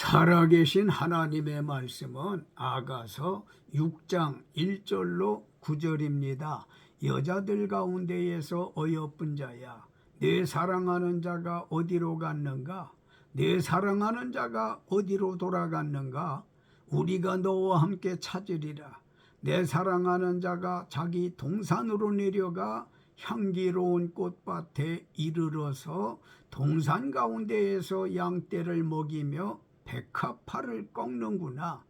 살아계신 하나님의 말씀은 아가서 6장 1절로 9절입니다. 여자들 가운데에서 어여쁜 자야 내 사랑하는 자가 어디로 갔는가? 내 사랑하는 자가 어디로 돌아갔는가? 우리가 너와 함께 찾으리라. 내 사랑하는 자가 자기 동산으로 내려가 향기로운 꽃밭에 이르러서 동산 가운데에서 양떼를 먹이며 백합화를 꺾는구나.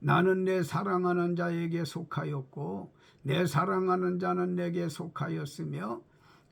나는 내 사랑하는 자에게 속하였고 내 사랑하는 자는 내게 속하였으며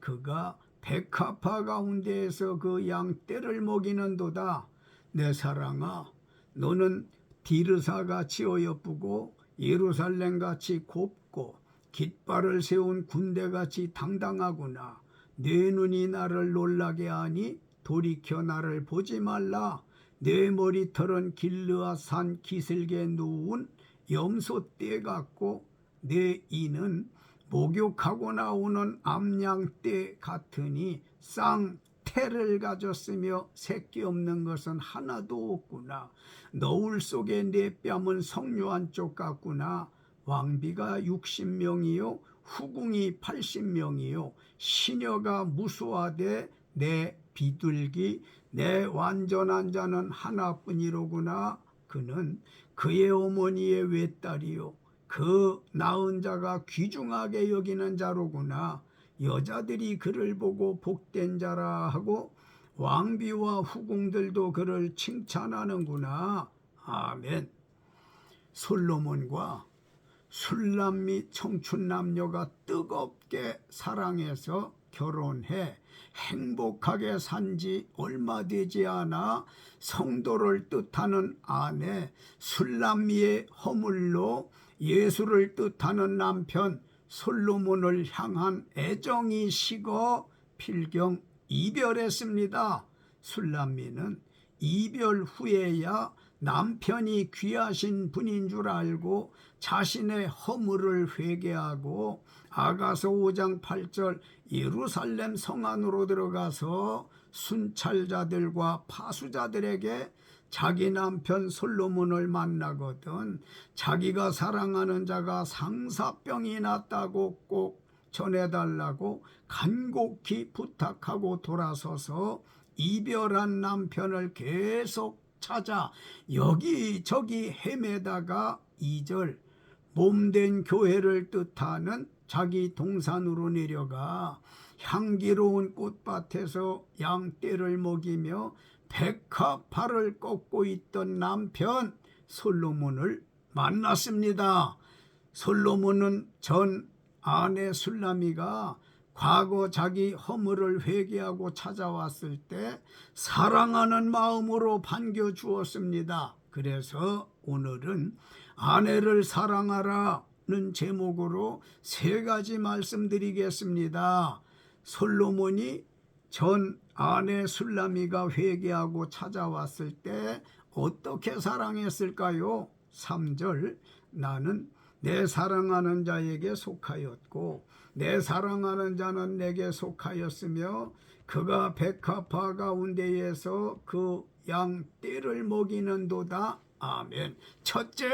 그가 백합화 가운데에서 그 양 떼를 먹이는 도다. 내 사랑아, 너는 디르사같이 어여쁘고 예루살렘같이 곱고 깃발을 세운 군대같이 당당하구나. 내 눈이 나를 놀라게 하니 돌이켜 나를 보지 말라. 내 머리털은 길르아 산 기슭에 누운 염소떼 같고 내 이는 목욕하고 나오는 암양떼 같으니 쌍 태를 가졌으며 새끼 없는 것은 하나도 없구나. 너울 속에 내 뺨은 성류한 쪽 같구나. 왕비가 60명이요 후궁이 80명이요 시녀가 무수하되 내 비둘기 내 완전한 자는 하나뿐이로구나. 그는 그의 어머니의 외딸이요. 그 낳은 자가 귀중하게 여기는 자로구나. 여자들이 그를 보고 복된 자라 하고 왕비와 후궁들도 그를 칭찬하는구나. 아멘. 솔로몬과 술람 및 청춘 남녀가 뜨겁게 사랑해서 결혼해 행복하게 산 지 얼마 되지 않아 성도를 뜻하는 아내 술람미의 허물로 예수를 뜻하는 남편 솔로몬을 향한 애정이 식어 필경 이별했습니다. 술람미는 이별 후에야 남편이 귀하신 분인 줄 알고 자신의 허물을 회개하고 아가서 5장 8절 예루살렘 성 안으로 들어가서 순찰자들과 파수자들에게 자기 남편 솔로몬을 만나거든 자기가 사랑하는 자가 상사병이 났다고 꼭 전해달라고 간곡히 부탁하고 돌아서서 이별한 남편을 계속 찾아 여기저기 헤매다가 2절 몸된 교회를 뜻하는 자기 동산으로 내려가 향기로운 꽃밭에서 양떼를 먹이며 백합화를 꺾고 있던 남편 솔로몬을 만났습니다. 솔로몬은 전 아내 술라미가 과거 자기 허물을 회개하고 찾아왔을 때 사랑하는 마음으로 반겨 주었습니다. 그래서 오늘은 아내를 사랑하라는 제목으로 세 가지 말씀드리겠습니다. 솔로몬이 전 아내 술라미가 회개하고 찾아왔을 때 어떻게 사랑했을까요? 3절 나는 내 사랑하는 자에게 속하였고 내 사랑하는 자는 내게 속하였으며 그가 백합화 가운데에서 그 양 떼를 먹이는도다. 아멘. 첫째,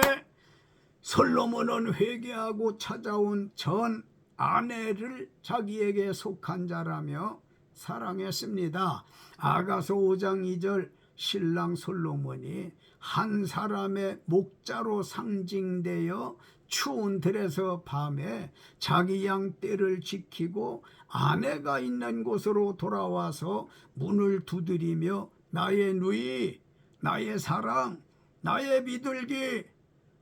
솔로몬은 회개하고 찾아온 전 아내를 자기에게 속한 자라며 사랑했습니다. 아가서 5장 2절 신랑 솔로몬이 한 사람의 목자로 상징되어 추운 들에서 밤에 자기 양 떼를 지키고 아내가 있는 곳으로 돌아와서 문을 두드리며 나의 누이, 나의 사랑, 나의 비둘기,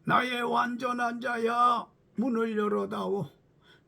나의 완전한 자야 문을 열어다오.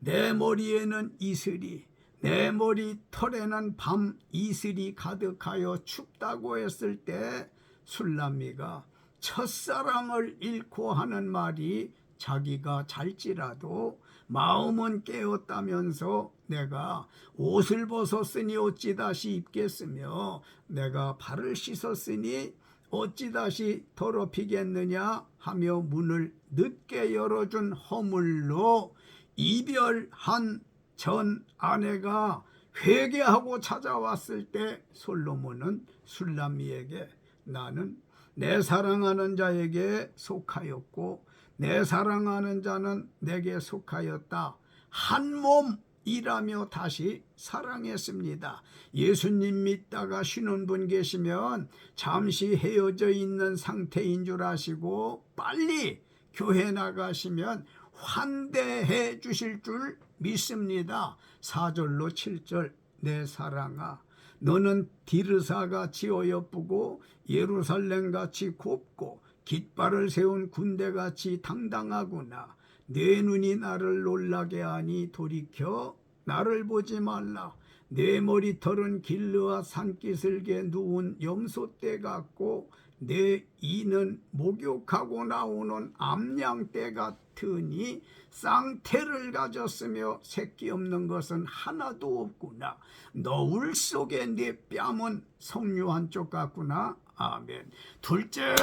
내 머리에는 이슬이, 내 머리 털에는 밤 이슬이 가득하여 춥다고 했을 때 술람미가 첫사랑을 잃고 하는 말이 자기가 잘지라도 마음은 깨었다면서 내가 옷을 벗었으니 어찌 다시 입겠으며 내가 발을 씻었으니 어찌 다시 더럽히겠느냐 하며 문을 늦게 열어준 허물로 이별한 전 아내가 회개하고 찾아왔을 때 솔로몬은 술람미에게 나는 내 사랑하는 자에게 속하였고 내 사랑하는 자는 내게 속하였다. 한 몸이라며 다시 사랑했습니다. 예수님 믿다가 쉬는 분 계시면 잠시 헤어져 있는 상태인 줄 아시고 빨리 교회 나가시면 환대해 주실 줄 믿습니다. 4절로 7절 내 사랑아 너는 디르사같이 어여쁘고 예루살렘같이 곱고 깃발을 세운 군대같이 당당하구나. 내 눈이 나를 놀라게 하니 돌이켜 나를 보지 말라 내 머리털은 길르와 산기슭에 누운 염소떼 같고 내 이는 목욕하고 나오는 암양떼 같으니 쌍태를 가졌으며 새끼 없는 것은 하나도 없구나. 너울 속에 내 뺨은 석류 한쪽 같구나. 아멘. 둘째,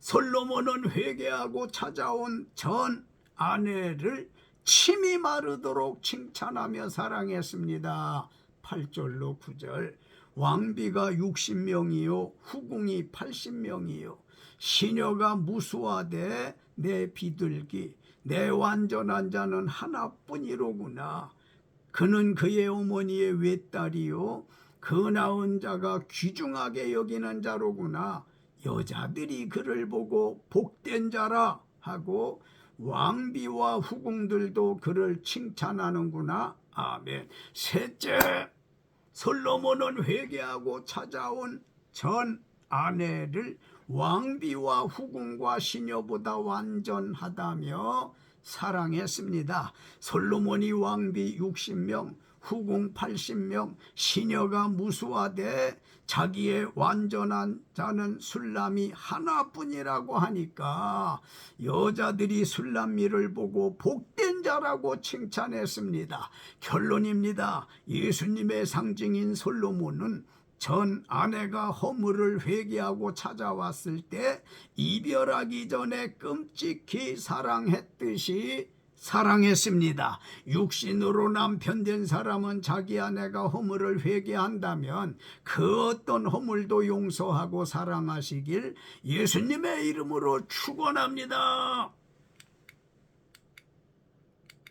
솔로몬은 회개하고 찾아온 전 아내를 침이 마르도록 칭찬하며 사랑했습니다. 8절로 9절. 왕비가 60명이요 후궁이 80명이요 시녀가 무수하되 내 비둘기 내 완전한 자는 하나뿐이로구나 그는 그의 어머니의 외딸이요 그 낳은 자가 귀중하게 여기는 자로구나 여자들이 그를 보고 복된 자라 하고 왕비와 후궁들도 그를 칭찬하는구나 아멘 셋째 솔로몬은 회개하고 찾아온 전 아내를 왕비와 후궁과 시녀보다 완전하다며 사랑했습니다. 솔로몬이 왕비 60명, 후궁 80명, 시녀가 무수하되 자기의 완전한 자는 술람이 하나뿐이라고 하니까 여자들이 술람미를 보고 복된 자라고 칭찬했습니다. 결론입니다. 예수님의 상징인 솔로몬은 전 아내가 허물을 회개하고 찾아왔을 때 이별하기 전에 끔찍히 사랑했듯이 사랑했습니다. 육신으로 남편 된 사람은 자기 아내가 허물을 회개한다면 그 어떤 허물도 용서하고 사랑하시길 예수님의 이름으로 축원합니다.